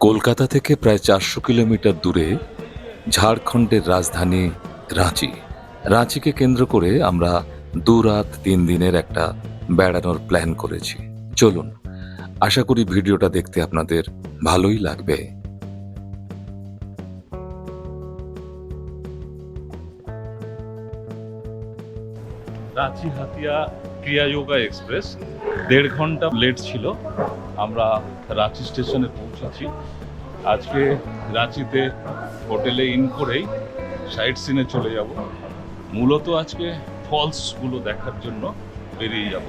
কলকাতা থেকে প্রায় চারশো কিলোমিটার দূরে ঝাড়খণ্ডের রাজধানী রাঁচি। রাঁচিকে কেন্দ্র করে আমরা দু রাত তিন দিনের একটা বেড়ানোর প্ল্যান করেছি। চলুন, আশা করি ভিডিওটা দেখতে আপনাদের ভালোই লাগবে। রাঁচি হাতিয়া ক্রিয়া যোগা এক্সপ্রেস। দেড় ঘণ্টা লেট ছিল। আমরা রাঁচি স্টেশনে পৌঁছেছি। আজকে রাঁচিতে হোটেলে ইন করেই সাইট সিনে চলে যাব। মূলত আজকে ফলসগুলো দেখার জন্য বেরিয়ে যাব।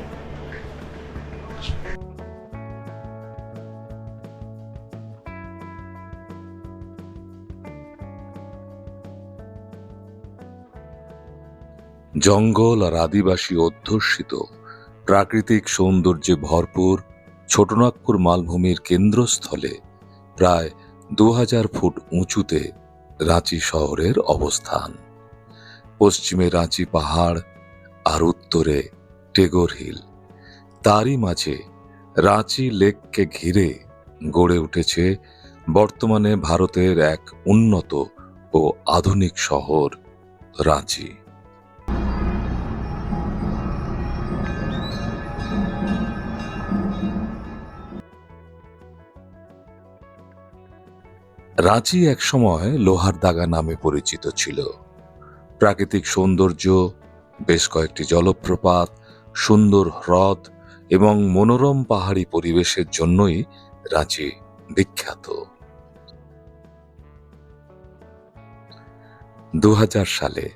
জঙ্গল আর আদিবাসী অধ্যুষিত। প্রাকৃতিক সৌন্দর্যে ভরপুর ছোটনাগপুর মালভূমির কেন্দ্রস্থলে প্রায় দু হাজার ফুট উঁচুতে রাঁচি শহরের অবস্থান। পশ্চিমে রাঁচি পাহাড় আর উত্তরে টেগোর হিল। তারই মাঝে রাঁচি লেককে ঘিরে গড়ে উঠেছে বর্তমানে ভারতের এক উন্নত ও আধুনিক শহর রাঁচি। রাঁচি একসময় লোহার দাগা নামে পরিচিত ছিল। প্রাকৃতিক সৌন্দর্য, বেশ কয়েকটি জলপ্রপাত, সুন্দর হ্রদ এবং মনোরম পাহাড়ি পরিবেশের জন্যই রাঁচি বিখ্যাত। দু হাজার সালে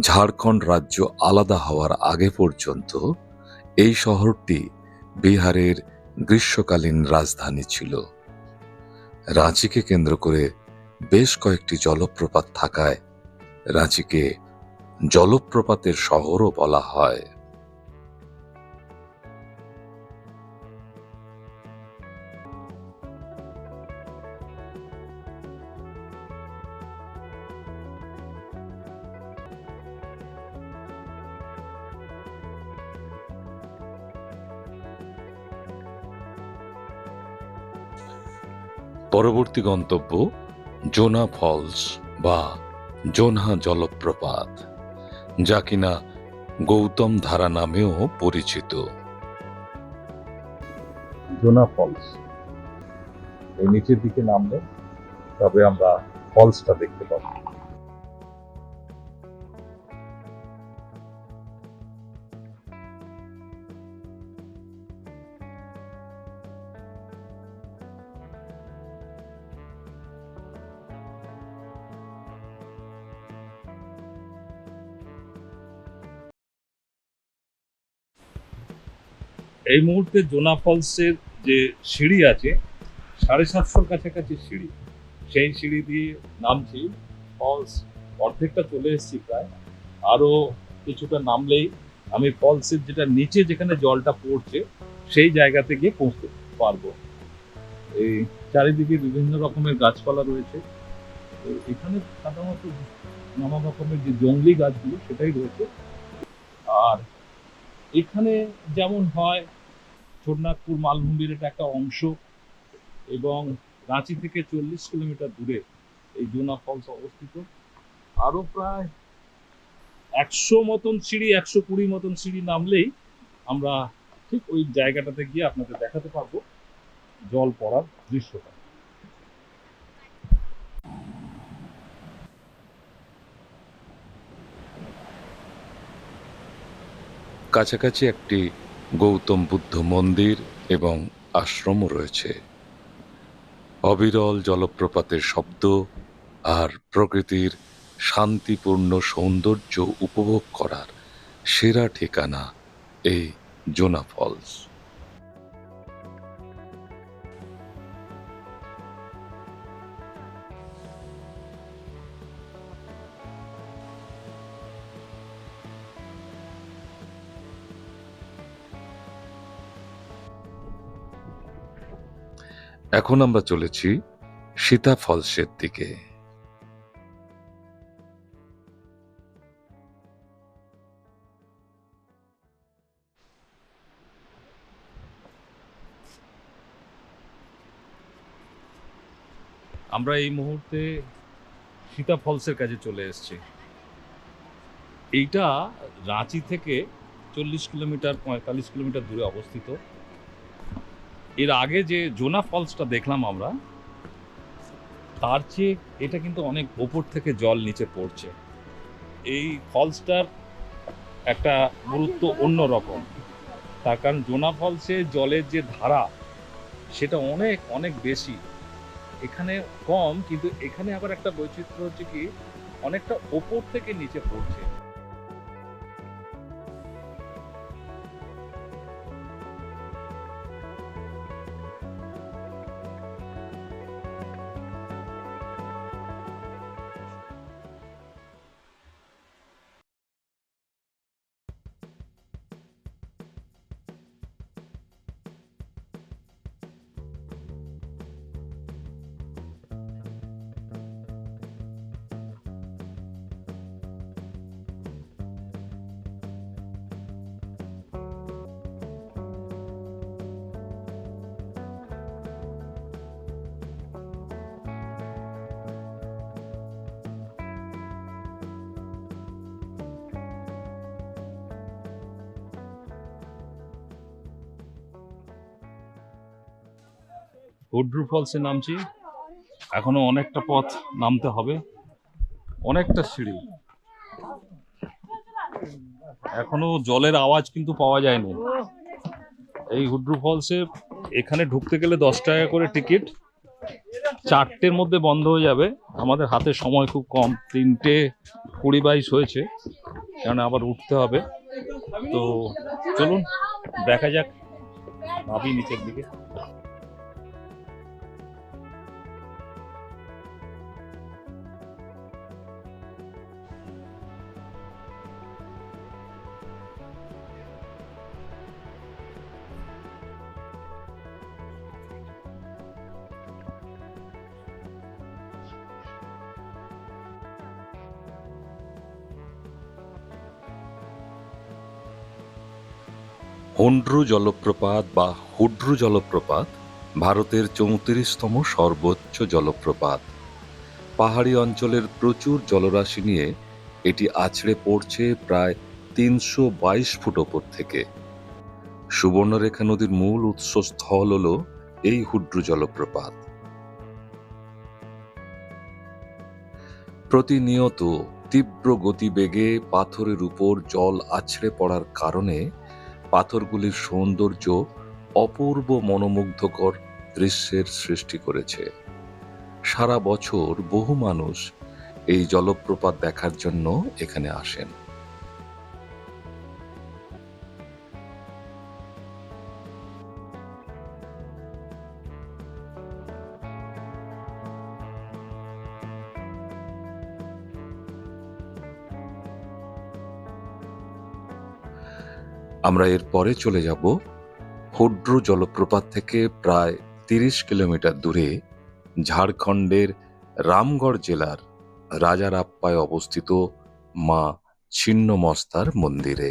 ঝাড়খণ্ড রাজ্য আলাদা হওয়ার আগে পর্যন্ত এই শহরটি বিহারের গ্রীষ্মকালীন রাজধানী ছিল। রাঁচিকে কেন্দ্র করে বেশ কয়েকটি জলপ্রপাত থাকায় রাঁচিকে জলপ্রপাতের শহরও বলা হয়। পরবর্তী গন্তব্য জোনা ফলস বা জোনহা জলপ্রপাত, যা কিনা গৌতম ধারা নামেও পরিচিত। জোনা ফলস। এই নিচের দিকে নামলে তবে আমরা ফলসটা দেখতে পাবো। এই মুহূর্তে জোনা ফলসের যে সিঁড়ি আছে, সাড়ে সাতশোর কাছাকাছি সিঁড়ি। সেই সিঁড়ি দিয়ে নামছি। ফলস অর্ধেকটা চলে এসেছি প্রায়। আরও কিছুটা নামলেই আমি ফলসের যেটা নিচে যেখানে জলটা পড়ছে, সেই জায়গাতে গিয়ে পৌঁছতে পারব। এই চারিদিকে বিভিন্ন রকমের গাছপালা রয়েছে। এখানে সাধারণত নানা রকমের যে জঙ্গলি গাছগুলো, সেটাই রয়েছে। আর এখানে যেমন হয় ছোটনাগপুর মালভূমির এটা একটা অংশ এবং রাঁচি থেকে চল্লিশ কিলোমিটার দূরে এই জোনা ফলস অবস্থিত। আরও প্রায় একশো মতন সিঁড়ি, একশো কুড়ি মতন সিঁড়ি নামলেই আমরা ঠিক ওই জায়গাটাতে গিয়ে আপনাদের দেখাতে পারব জল পড়ার দৃশ্যটা। কাছাকাছি একটি গৌতম বুদ্ধ মন্দির এবং আশ্রমও রয়েছে। অবিরল জলপ্রপাতের শব্দ আর প্রকৃতির শান্তিপূর্ণ সৌন্দর্য উপভোগ করার সেরা ঠিকানা এই জোনা ফলস। এখন আমরা চলেছি সীতা ফলসের দিকে। আমরা এই মুহূর্তে সীতা ফলসের কাছে চলে এসেছি। এইটা রাঁচি থেকে চল্লিশ কিলোমিটার, পঁয়তাল্লিশ কিলোমিটার দূরে অবস্থিত। এর আগে যে জোনা ফলসটা দেখলাম আমরা, তার চেয়ে এটা কিন্তু অনেক ওপর থেকে জল নিচে পড়ছে। এই ফলসটার একটা গুরুত্ব অন্য রকম তার কারণ জোনা ফলসে জলের যে ধারা, সেটা অনেক অনেক বেশি। এখানে কম, কিন্তু এখানে আবার একটা বৈচিত্র্য হচ্ছে কি, অনেকটা ওপর থেকে নিচে পড়ছে। হুড্রু ফলসে নামছি। এখনও অনেকটা পথ নামতে হবে। অনেকটা সিঁড়ি। এখনও জলের আওয়াজ কিন্তু পাওয়া যায়নি। এই হুড্রু ফলসে এখানে ঢুকতে গেলে দশ টাকা করে টিকিট। চারটের মধ্যে বন্ধ হয়ে যাবে। আমাদের হাতে সময় খুব কম। তিনটে কুড়ি বাইশ হয়েছে। কারণ আবার উঠতে হবে। তো চলুন, দেখা যাক। ভাবি নিচের দিকে। হন্ড্রু জলপ্রপাত বা হুড্রু জলপ্রপাত ভারতের চৌত্রিশতম সর্বোচ্চ জলপ্রপাত। পাহাড়ি অঞ্চলের প্রচুর জলরাশি নিয়ে এটি আছড়ে পড়ছে প্রায় তিনশো বাইশ ফুট ওপর থেকে। সুবর্ণরেখা নদীর মূল উৎসস্থল হল এই হুড্রু জলপ্রপাত। প্রতিনিয়ত তীব্র গতিবেগে পাথরের উপর জল আছড়ে পড়ার কারণে পাথরগুলির সৌন্দর্য অপূর্ব মনোমুগ্ধকর দৃশ্যের সৃষ্টি করেছে। সারা বছর বহু মানুষ এই জলপ্রপাত দেখার জন্য এখানে আসেন। আমরা এর পরে চলে যাব হুড্রু জলপ্রপাত থেকে প্রায় তিরিশ কিলোমিটার দূরে ঝাড়খণ্ডের রামগড় জেলার রাজার আপ্পায় অবস্থিত মা ছিন্নমস্তার মন্দিরে।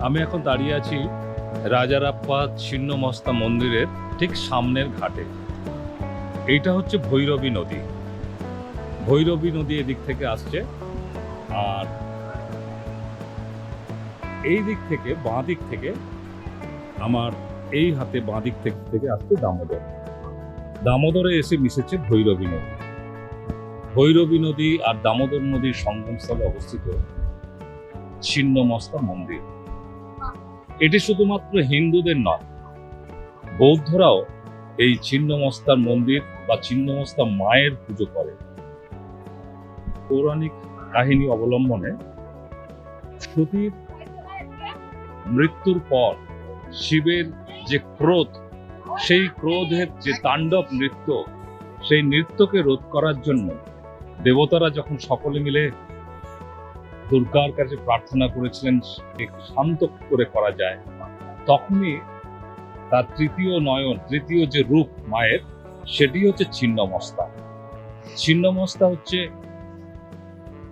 আমি এখন দাঁড়িয়ে আছি রাজারাপ্পা ছিন্নমস্তা মন্দিরের ঠিক সামনের ঘাটে। এইটা হচ্ছে ভৈরবী নদী। ভৈরবী নদী এদিক থেকে আসছে আর এই দিক থেকে, বাঁ দিক থেকে, আমার এই হাতে বাঁ দিক থেকে থেকে আসছে দামোদর। দামোদরে এসে মিশেছে ভৈরবী নদী। ভৈরবী নদী আর দামোদর নদীর সঙ্গমস্থলে অবস্থিত ছিন্নমস্তা মন্দির। এটি শুধুমাত্র হিন্দুদের নয়, বৌদ্ধরাও এই ছিন্নমস্তার মন্দির বা ছিন্নমস্তা মায়ের পুজো করে। পৌরাণিক কাহিনী অবলম্বনে সতীর মৃত্যুর পর শিবের যে ক্রোধ, সেই ক্রোধের যে তাণ্ডব নৃত্য, সেই নৃত্যকে রোধ করার জন্য দেবতারা যখন সকলে মিলে দুর্গার কাছে প্রার্থনা করেছিলেন শান্ত করে করা যায়। তখনই তার তৃতীয় নয়ন, তৃতীয় যে রূপ মায়ের, সেটি হচ্ছে ছিন্নমস্তা। ছিন্নমস্তা হচ্ছে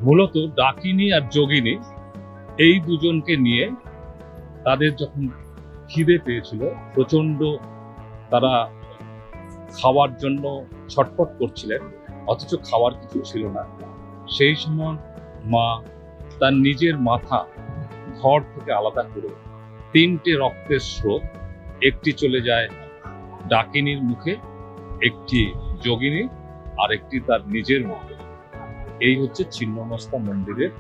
মূলত ডাকিনী আর যোগিনী এই দুজনকে নিয়ে তাদের যখন খিদে পেয়েছিল প্রচণ্ড তারা খাওয়ার জন্য ছটফট করছিলেন, অথচ খাওয়ার কিছু ছিল না। সেই সময় মা তার নিজের মাথা ঘর থেকে আলাদা করে তিনটে রক্তের স্রোত, একটি চলে যায় ডাকিনীর মুখে, একটি যোগিনী আর একটি তার নিজের মুখে। এই হচ্ছে ছিন্নমস্তা মন্দিরের,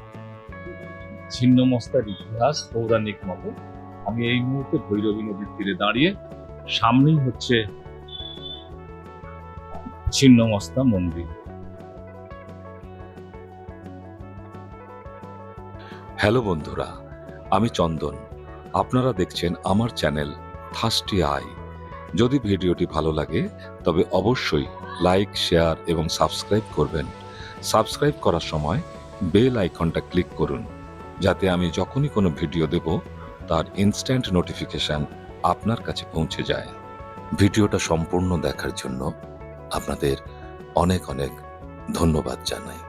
ছিন্নমস্তার ইতিহাস পৌরাণিক মতে। আমি এই মুহূর্তে ভৈরবী নদীর তীরে দাঁড়িয়ে সামনেই হচ্ছে ছিন্নমস্তা মন্দির। হ্যালো বন্ধুরা, আমি চন্দন। আপনারা দেখছেন আমার চ্যানেল থাস্টি আই। যদি ভিডিওটি ভালো লাগে, তবে অবশ্যই লাইক, শেয়ার এবং সাবস্ক্রাইব করবেন। সাবস্ক্রাইব করার সময় বেল আইকনটা ক্লিক করুন, যাতে আমি যখনই কোনো ভিডিও দেব, তার ইনস্ট্যান্ট নোটিফিকেশন আপনার কাছে পৌঁছে যায়। ভিডিওটা সম্পূর্ণ দেখার জন্য আপনাদের অনেক অনেক ধন্যবাদ জানাই।